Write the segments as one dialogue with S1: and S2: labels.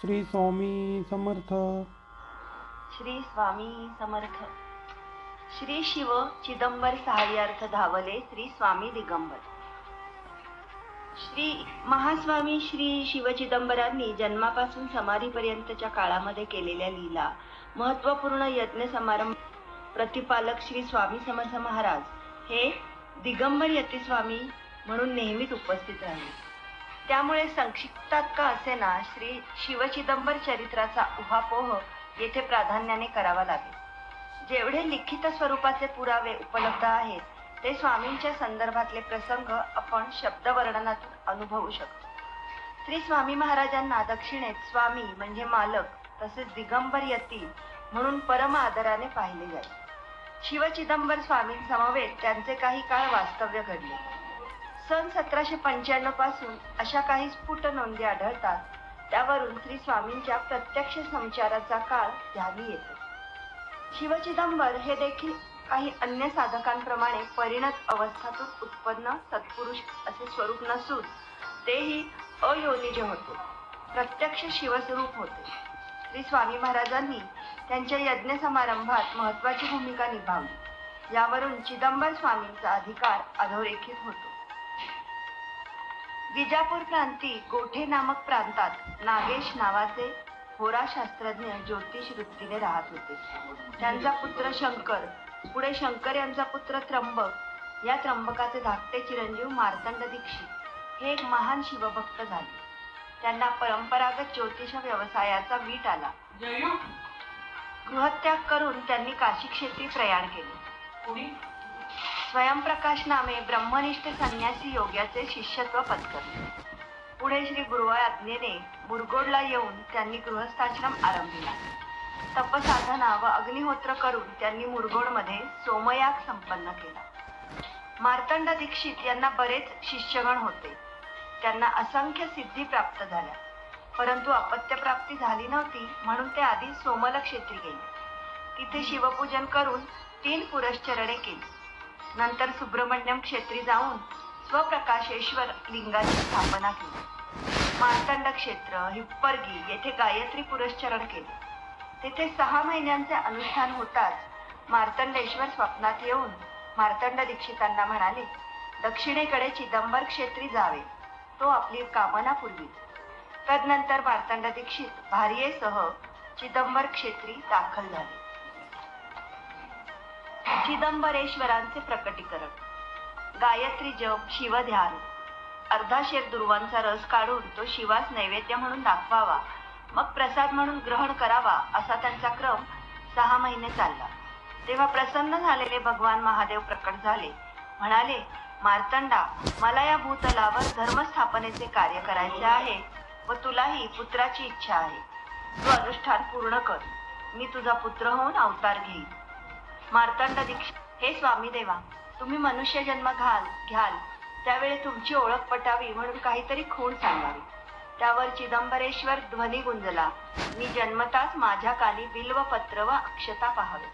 S1: श्री स्वामी समर्थ.
S2: श्री स्वामी समर्थ. श्री शिव चिदंबर सहाय्यार्थ धावले श्री स्वामी दिगंबर. श्री महास्वामी श्री शिव चिदंबरांनी जन्मापासून समाधीपर्यंतच्या काळामध्ये केलेल्या लीला महत्त्वपूर्ण यज्ञ समारंभ प्रतिपालक श्री स्वामी समर्थ महाराज हे दिगंबर यती स्वामी म्हणून नेहमीच उपस्थित राहिले. त्यामुळे संक्षिप्तात का असेना श्री शिवचिदंबर चरित्राचा उहापोह येथे प्राधान्याने करावा लागेल. जेवढे लिखित स्वरूपाचे पुरावे उपलब्ध आहेत ते स्वामींच्या संदर्भातले प्रसंग आपण शब्दवर्णनातून अनुभवू शकतो. श्री स्वामी महाराजांना दक्षिणेत स्वामी म्हणजे मालक तसेच दिगंबर यती म्हणून परम आदराने पाहिले जाईल. शिवचिदंबर स्वामींसमवेत त्यांचे काही काळ वास्तव्य घडले. सन सतराशे पंच्याण्णवपासून अशा काही स्फुट नोंदी आढळतात. त्यावरून श्री स्वामींच्या प्रत्यक्ष संचाराचा काळ ध्यानी येतो. शिवचिदंबर हे देखील काही अन्य साधकांप्रमाणे परिणत अवस्थातून उत्पन्न सत्पुरुष असे स्वरूप नसून तेही अयोनिज होते. प्रत्यक्ष शिवस्वरूप होते. श्री स्वामी महाराजांनी त्यांच्या यज्ञ समारंभात महत्वाची भूमिका निभावली. यावरून चिदंबर स्वामींचा अधिकार अधोरेखित होतो. विजापूर प्रांती गोठे नामक प्रांतात नागेश नावाचे होरा शास्त्रज्ञ ज्योतिष वृत्तीने राहत होते. त्यांचा पुत्र शंकर पुढे शंकर यांचा पुत्र त्र्यंबक या त्र्यंबकाचे धाकटे चिरंजीव मार्तंड दीक्षित हे एक महान शिवभक्त झाले. त्यांना परंपरागत ज्योतिष व्यवसायाचा वीट आला. गृहत्याग करून त्यांनी काशी क्षेत्री प्रयाण केले. स्वयंप्रकाश नामे ब्रह्मनिष्ठ संन्यासी योग्याचे शिष्यत्व पत्करले पुढे श्री गुरु आज्ञेने मुरगोडला येऊन त्यांनी गृहस्थाश्रम आरंभिला. तपसाधना व अग्निहोत्र करून त्यांनी मुरगोडमध्ये सोमयाग संपन्न केला. मार्तंड दीक्षित यांना बरेच शिष्यगण होते. त्यांना असंख्य सिद्धी प्राप्त झाल्या. परंतु अपत्यप्राप्ती झाली नव्हती म्हणून ते आधी सोमल क्षेत्री गेले. तिथे शिवपूजन करून तीन पुरश्चरणे केली. नंतर सुब्रमण्यम क्षेत्री जाऊन स्वप्रकाशेश्वर लिंगाची स्थापना केली. मार्तंड क्षेत्र हिप्परगी येथे गायत्री पुरश्चरण केले. तेथे सहा महिन्यांचे अनुष्ठान होताच मार्तंडेश्वर स्वप्नात येऊन मार्तंड दीक्षितांना म्हणाले दक्षिणेकडे चिदंबर क्षेत्री जावे. तो आपली कामना पूर्वी. तदनंतर मार्तंड दीक्षित भार्येसह चिदंबर क्षेत्री दाखल झाले. चिदंबरेश्वरांचे प्रकटीकरण. गायत्री जप शिवध्यान. अर्धा शेर दुर्वांचा रस काढून तो शिवास नैवेद्य म्हणून दाखवावा मग प्रसाद म्हणून ग्रहण करावा असा त्यांचा क्रम सहा महिने चालला. तेव्हा प्रसन्न झालेले भगवान महादेव प्रकट झाले. म्हणाले मार्तंडा मला या भूतलावर धर्मस्थापनेचे कार्य करायचे आहे व तुलाही पुत्राची इच्छा आहे. तू अनुष्ठान पूर्ण कर. मी तुझा पुत्र होऊन अवतार घेईन. मार्तंड दीक्ष. हे स्वामी देवा तुम्ही मनुष्य जन्म घाल घ्याल. त्यावेळी तुमची ओळख पटावी म्हणून काहीतरी खूण सांगावी. त्यावर चिदंबरेश्वर ध्वनी गुंजला. मी जन्मताच माझ्या काली बिल्वपत्र व अक्षता पाहावे.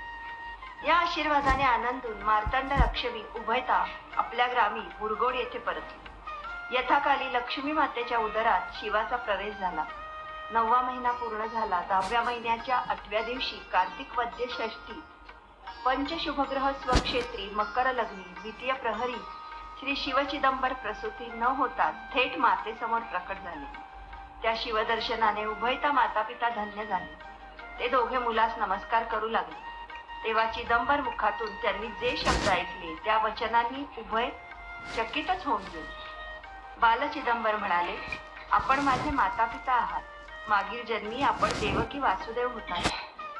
S2: या आशीर्वादाने आनंदून मार्तंड लक्ष्मी उभयता आपल्या ग्रामी बुरगोड येथे परतली. यथाकाली लक्ष्मी मातेच्या उदरात शिवाचा प्रवेश झाला. नववा महिना पूर्ण झाला. दहाव्या महिन्याच्या आठव्या दिवशी कार्तिक वद्य षष्टी पंचशुभग्रह स्वक्षेत्री मकर लग्नी द्वितीय प्रहरी श्री शिवचिदंबर प्रसूती न होता थेट मातेसमोर प्रकट झाले. त्या शिवदर्शनाने उभयता माता पिता धन्य झाले. ते दोघे मुलास नमस्कार करू लागले. तेव्हा चिदंबर मुखातून त्यांनी जे शब्द ऐकले त्या वचनांनी उभय चकितच होऊन गेले. बाल चिदंबर म्हणाले आपण माझे माता पिता आहात. मागील जन्मी आपण देवकी वासुदेव होता.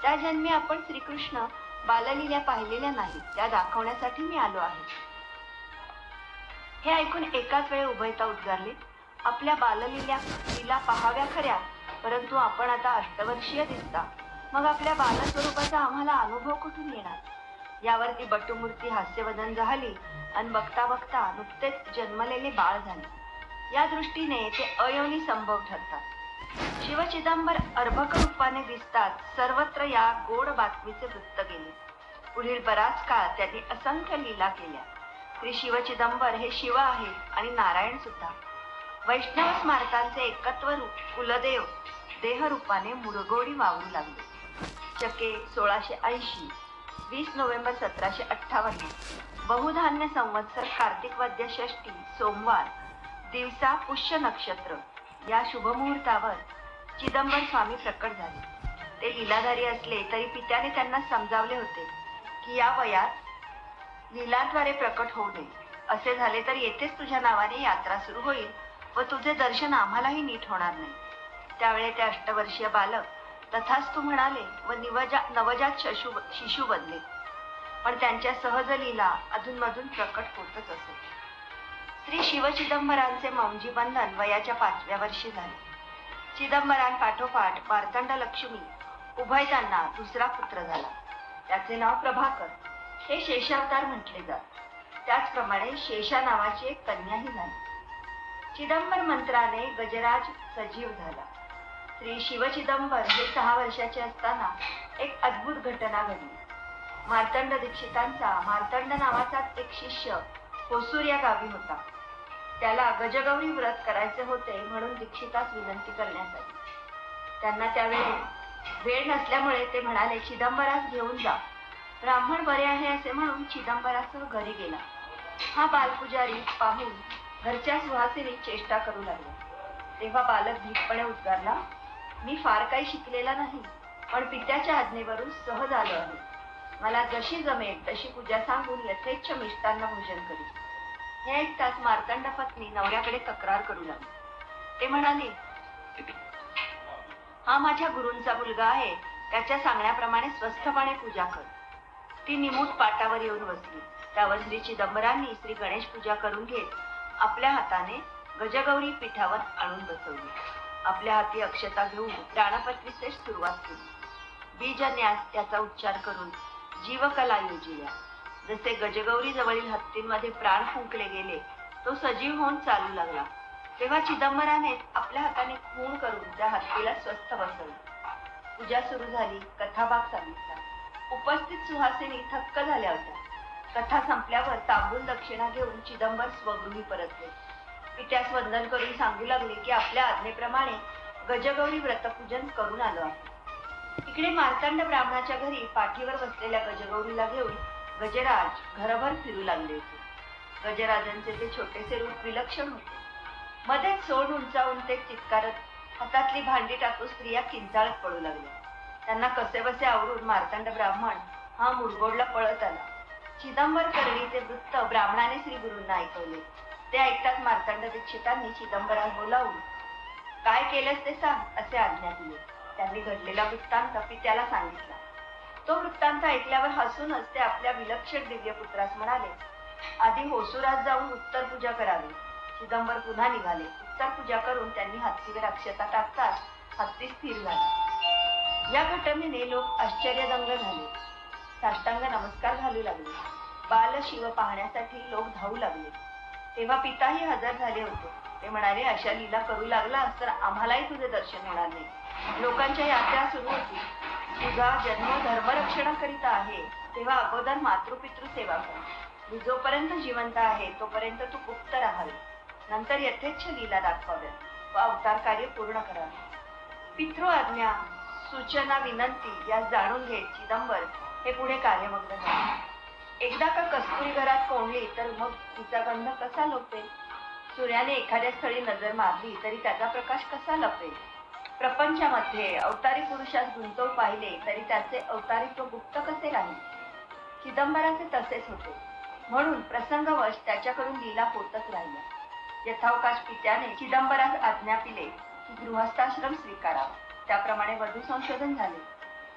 S2: त्या जन्मी आपण श्रीकृष्ण बाललील्या पाहिलेल्या नाहीत त्या दाखवण्यासाठी मी आलो आहे. हे ऐकून एकाच वेळी उभयता उद्गारले आपल्या बाललील्या तिला पाहाव्या खऱ्या परंतु आपण आता अष्टवर्षीय दिसता. मग आपल्या बालस्वरूपाचा आम्हाला अनुभव कुठून येणार? यावरती बटुमूर्ती हास्यवदन झाली आणि बघता बघता नुकतेच जन्मलेले बाळ झाले. या दृष्टीने ते अयोनी संभव ठरतात. शिवचिदंबर अर्भक रूपाने दिसतात सर्वत्र या गोड बातमीचे वृत्त गेले पुढील बराच काळ त्यांनी असंख्य लीला केल्या. श्री शिवचिदंबर हे शिव आहेत आणि नारायण सुद्धा. वैष्णव स्मारकांचे एकत्व रूप कुलदेव देहरूपाने मुरगोडी वावरू लागले. चके सोळाशे ऐंशी वीस नोव्हेंबर सतराशे अठ्ठावन्न बहुधान्य संवत्सर कार्तिक वद्य षष्टी सोमवार दिवसा पुष्य नक्षत्र या शुभमुहूर्तावर चिदंबर स्वामी प्रकट झाले. ते लीलाधारी असले तरी पित्याने त्यांना समजावले होते की या वयात लीलाद्वारे प्रकट होऊ नये असे झाले तर येथेच तुझ्या नावाने यात्रा सुरू होईल व तुझे दर्शन आम्हालाही नीट होणार नाही. त्यावेळी ते अष्टवर्षीय बालक तथाच तू म्हणाले व निवजा नवजात शशू शिशु बनले. पण त्यांच्या सहज लीला अधूनमधून प्रकट होतच असे. श्री शिव चिदंबरांचे मौंजी बंधन वयाच्या पाचव्या वर्षी झाले. चिदंबरां पाठोपाठ मार्तंड लक्ष्मी उभयतांना दुसरा पुत्र झाला. त्याचे नाव प्रभाकर. हे शेषावतार म्हटले जात. त्याचप्रमाणे शेषा नावाची एक कन्याही झाली. चिदंबर मंत्राने गजराज सजीव झाला. श्री शिवचिदंबर हे सहा वर्षाचे असताना एक अद्भुत घटना घडली. मार्तंड दीक्षितांचा मार्तंड नावाचाच एक शिष्य होसूर या गावी होता. त्याला गजगौरी व्रत करायचे होते म्हणून दीक्षितास विनंती करण्यासाठी. त्यांना त्यावेळी वेळ नसल्यामुळे ते म्हणाले चिदंबरास घेऊन जा. ब्राह्मण बरे आहे असे म्हणून चिदंबरासह घरी गेला. हा बालपुजारी पाहून घरच्या सुहासिनी चेष्टा करू लागला. तेव्हा बालक भीतपणे उद्गारला मी फार काही शिकलेला नाही पण पित्याच्या आज्ञेवरून सहज आलो आहे. मला जशी जमेल तशी पूजा सांगून यथेच्छ मिष्टांना भोजन करी हे ऐकताच मार्तंड पत्नी नवऱ्याकडे तक्रार करू लागली. ते म्हणाले हा माझ्या गुरूंचा मुलगा आहे. त्याच्या सांगण्याप्रमाणे स्वस्थपणे पूजा कर. ती निमूट पाटावर येऊन बसली. त्यावर श्री चिदंबरांनी श्री गणेश पूजा करून घेत आपल्या हाताने गजगौरी पीठावर आणून बसवली. आपल्या हाती अक्षता घेऊन प्राणपत्नीचे सुरुवात केली. बीजन्यास त्याचा उच्चार करून जीवकला योजिल्या. जसे गजगौरी जवळील हत्तींमध्ये प्राण फुंकले गेले तो सजीव होऊन चालू लागला. तेव्हा चिदंबराने आपल्या हाताने खून करून त्या हत्तीला स्वस्थ बसवले. पूजा सुरू झाली कथाभाग सांगितला. उपस्थित सुहासिनी थक्क झाल्या होत्या. कथा संपल्यावर तांबूल दक्षिणा घेऊन चिदंबर स्वगृही परतले. पित्यास वंदन करून सांगू लागले की आपल्या आज्ञेप्रमाणे गजगौरी व्रतपूजन करून आलो आहे इकडे मार्तंड ब्राह्मणाच्या घरी पाठीवर बसलेल्या गजगौरीला घेऊन गजराज घरभर फिरू लागले होते. गजराजांचे ते छोटेसे रूप विलक्षण होते. मध्येच सोड उंचावून ते चित्कारत हातातली भांडी टाकून स्त्रिया किंचाळत पडू लागल्या. त्यांना कसे बसे आवरून मार्तंड ब्राह्मण हा मुरगोडला पळत आला. चिदंबर करणीचे वृत्त ब्राह्मणाने श्री गुरूंना ऐकवले. ते ऐकताच मार्तंड दीक्षितांनी चिदंबरास बोलावून काय केलंस ते सांग असे आज्ञा दिले. त्यांनी घडलेला वृत्तांत पित्याला सांगितला. तो वृत्तांत ऐकल्यावर हसूनच ते आपल्या विलक्षण दिव्यपुत्रास म्हणाले आधी होसुरात जाऊन उत्तर पूजा करावी. चिदंबर पुन्हा निघाले. उत्तर पूजा करून त्यांनी हत्तीवर अक्षता टाकताच हत्ती स्थिर झाला. या घटनेने लोक आश्चर्यदंग झाले. साष्टांग नमस्कार घालू लागले. बाल शिव पाहण्यासाठी लोक धावू लागले. तेव्हा पिताही हजर झाले होते. ते म्हणाले अशा लीला करू लागला तर आम्हालाही तुझे दर्शन होणार नाही लोकांच्या यात्रा सुरू होती. तुझा जन्म धर्मरक्षणाकरिता आहे तेव्हा अगोदर मातृपितृ सेवा कर. मी जोपर्यंत जिवंत आहे तोपर्यंत तू गुप्त राहाल. नंतर यथेच्छ लीला दाखवाव्या व अवतार कार्य पूर्ण करावे. पितृ आज्ञा सूचना विनंती यास जाणून घेत चिदंबर हे पुढे कार्यमग्न झाले एकदा का कस्तुरी घरात कोंडली तर मग तिचा गंध कसा लोपेल? सूर्याने एखाद्या स्थळी नजर मारली तरी त्याचा प्रकाश कसा लपेल? प्रपंचामध्ये अवतारी पुरुषास गुंतव पाहिले तरी त्याचे अवतारित्व गुप्त कसे राहील? चिदंबराचे तसेच होते. म्हणून प्रसंगवश त्याच्याकडून लीला होतच राहिल्या. यथावकाश पित्याने चिदंबरास आज्ञा पिले की गृहस्थाश्रम स्वीकारावा. त्याप्रमाणे वधू संशोधन झाले.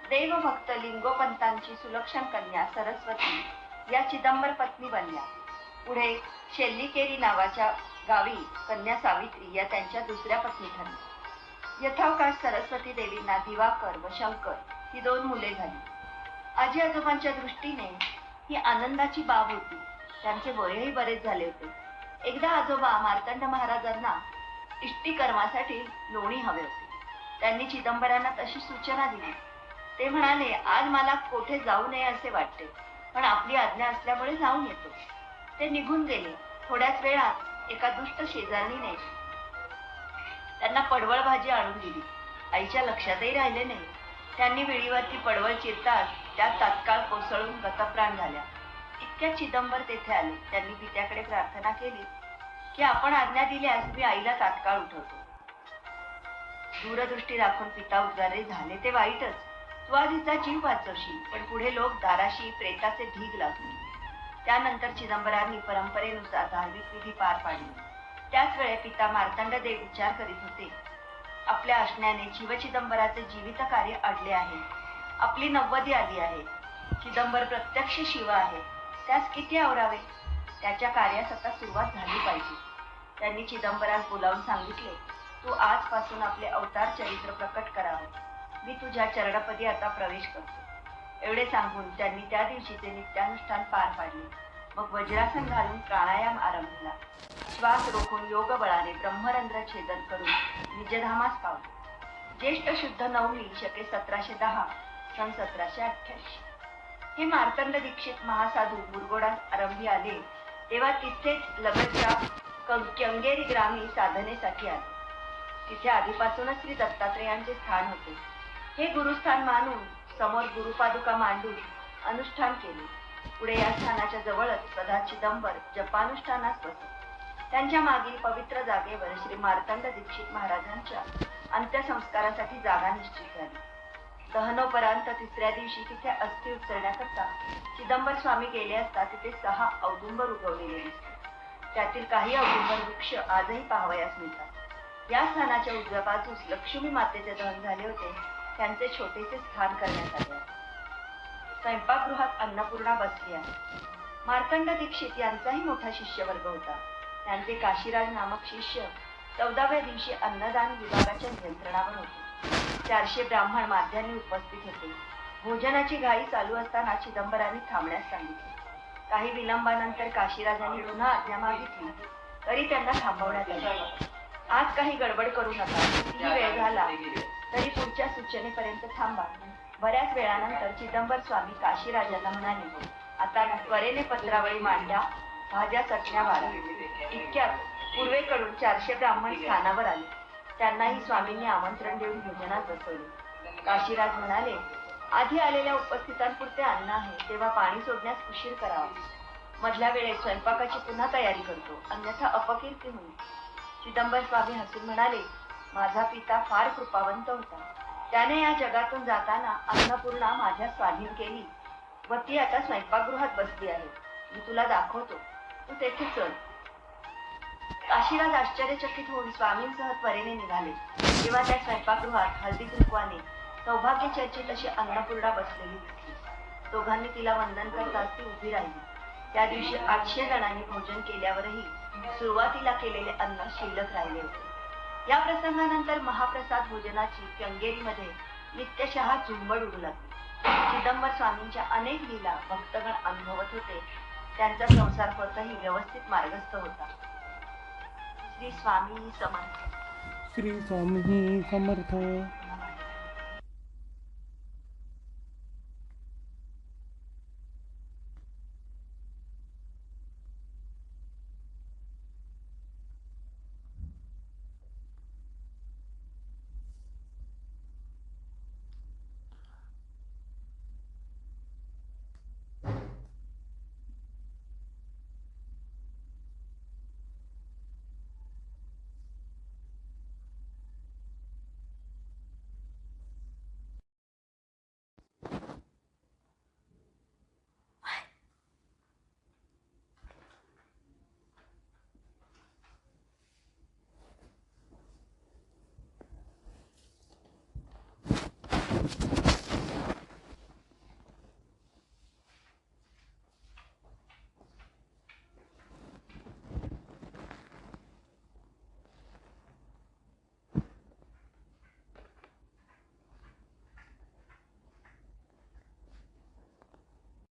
S2: देवभक्त लिंगोपंतांची सुलक्षण कन्या सरस्वती या चिदंबर पत्नी बनल्या. पुढे शेल्लिकेरी नावाच्या गावी कन्या सावित्री या त्यांच्या दुसऱ्या पत्नी ठरल्या यथावकाश सरस्वती देवींना दिवाकर व शंकर ही दोन मुले झाली. आजी आजोबांच्या दृष्टीने ही आनंदाची बाब होती. त्यांचे वयही बरेच झाले होते. एकदा आजोबा मार्तंड महाराजांना इष्टी कर्मासाठी लोणी हवे होते. त्यांनी चिदंबरांना तशी सूचना दिली. ते म्हणाले आज मला कोठे जाऊ नये असे वाटते पण आपली आज्ञा असल्यामुळे जाऊन येतो. ते निघून गेले. थोड्याच वेळात एका दुष्ट शेजारणीने त्यांना पडवळ भाजी आणून दिली. आईच्या लक्षातही राहिले नाही. त्यांनी विळीवरती पडवळ चिरताच त्या तात्काळ कोसळून गतप्राण झाल्या. इतक्या चिदंबर तेथे आले. त्यांनी पित्याकडे प्रार्थना केली की आपण आज्ञा दिल्यास मी आईला तात्काळ उठवतो. दूरदृष्टी राखून पिता उद्गारे झाले ते वाईटच. तू आधीचा जीव वाचवशील पण पुढे लोक दाराशी प्रेताचे ढीग लागले त्यानंतर चिदंबरांनी परंपरेनुसार धार्मिक विधी पार पाडली. त्याच वेळे पिता मार्तंड देव विचार करीत होते. आपल्या असण्याने शिवचिदंबराचे जीवित कार्य अडले आहे. आपली नव्वदी आली आहे. चिदंबर प्रत्यक्ष शिव आहे. त्यास किती आवरावे? त्याच्या कार्यास आता सुरुवात झाली पाहिजे. त्यांनी चिदंबरास बोलावून सांगितले तू आजपासून आपले अवतार चरित्र प्रकट करावे. मी तुझ्या चरणपदी आता प्रवेश करतो. एवढे सांगून त्यांनी त्या दिवशीचे नित्यानुष्ठान पार पाडले. मग वज्रासन घालून प्राणायाम आरंभला श्वास रोखून योग बळाने ब्रह्मरंध्र छेदन करून निजधामास पावले. ज्येष्ठ शुद्ध नवमी शके सतराशे दहा सन सतराशे अठ्ठ्याऐंशी. हे मार्तंड दीक्षित महासाधू मुरगोडास आरंभी आले. तेव्हा तिथेच लगतच्या कंगेरी ग्रामी साधनेसाठी आले. तिथे आधीपासूनच श्री दत्तात्रेयांचे स्थान होते. हे गुरुस्थान मानून समोर गुरुपादुका मांडून अनुष्ठान केले. पुढे या स्थानाच्या जवळच सदा चिदंबर जपानुष्ठानास बसत त्यांच्या मागील पवित्र जागेवर श्री मार्तंड दीक्षित महाराजांच्या अंत्यसंस्कारासाठी जागा निश्चित झाली. दहनोपर्यंत तिसऱ्या दिवशी तिथे अस्थि उचलण्याकरता चिदंबर स्वामी गेले असता तिथे सहा औदुंबर उगवलेले दिसते त्यातील काही औदुंबर वृक्ष आजही पाहावयास मिळतात. या स्थानाच्या उजव्या बाजूस लक्ष्मी मातेचे दहन झाले होते. त्यांचे छोटेसे स्थान करण्यात आले आहे. स्वयंपाकगृहात अन्नपूर्णा बसली आहे. मार्तंड दीक्षित यांचाही मोठा शिष्यवर्ग होता. त्यांचे काशीराज नामक शिष्य चौदाव्या दिवशी अन्नदान विभागाच्या नियंत्रणावर होते. चारशे ब्राह्मण माध्यान्नी उपस्थित होते. भोजनाची घाई चालू असताना चिदंबरांनी थांबण्यास सांगितले. काही विलंबानंतर काशीराजांनी पुन्हा आज्ञा मागितली तरी त्यांना थांबवण्यात आले. आज काही गडबड करू नका. किती वेळ झाला? तरी पुढच्या सूचनेपर्यंत थांबा. बऱ्याच वेळानंतर चिदंबर स्वामी काशीराजाला म्हणाले आता त्वरेने पत्रावळी मांडा भाज्या चटण्या वाढा. इतक्यात पूर्वेकडून चारशे ब्राह्मण स्थानावर आले. त्यांनाही स्वामींनी आमंत्रण देऊन भोजनात बसवले. काशीराज म्हणाले आधी आलेल्या उपस्थितांपुरते अन्न आहे तेव्हा पाणी सोडण्यास उशीर करावा. मधल्या वेळेत स्वयंपाकाची पुन्हा तयारी करतो अन्यथा अपकीर्ती होईल. चिदंबर स्वामी हसून म्हणाले माझा पिता फार कृपावंत होता. त्याने या जगातून जाताना अन्नपूर्णा माझ्या स्वाधीन केली. व ती आता स्वयंपाकगृहात बसली आहे. मी तुला दाखवतो. तू तेथे चल. काशीराज आश्चर्यचकित होऊन स्वामींसह त्वरेने निघाले. तेव्हा त्या स्वयंपाकगृहात हळदी कुंकवाने सौभाग्य चर्चेत अशी अन्नपूर्णा बसलेली दिसली. दोघांनी तिला वंदन करताच ती उभी राहिली. त्या दिवशी आठशे जणांनी भोजन केल्यावरही सुरुवातीला केलेले अन्न शिल्लक राहिले होते. या प्रसंगानंतर महाप्रसाद भोजनाची कंगेरीमध्ये नित्यशः झुंबड उडू लागली. चिदंबर स्वामींच्या अनेक लीला भक्तगण अनुभवत होते. त्यांचा संसार पथही व्यवस्थित मार्गस्थ होता. श्री स्वामी समर्थ.
S1: श्री स्वामी समर्थ.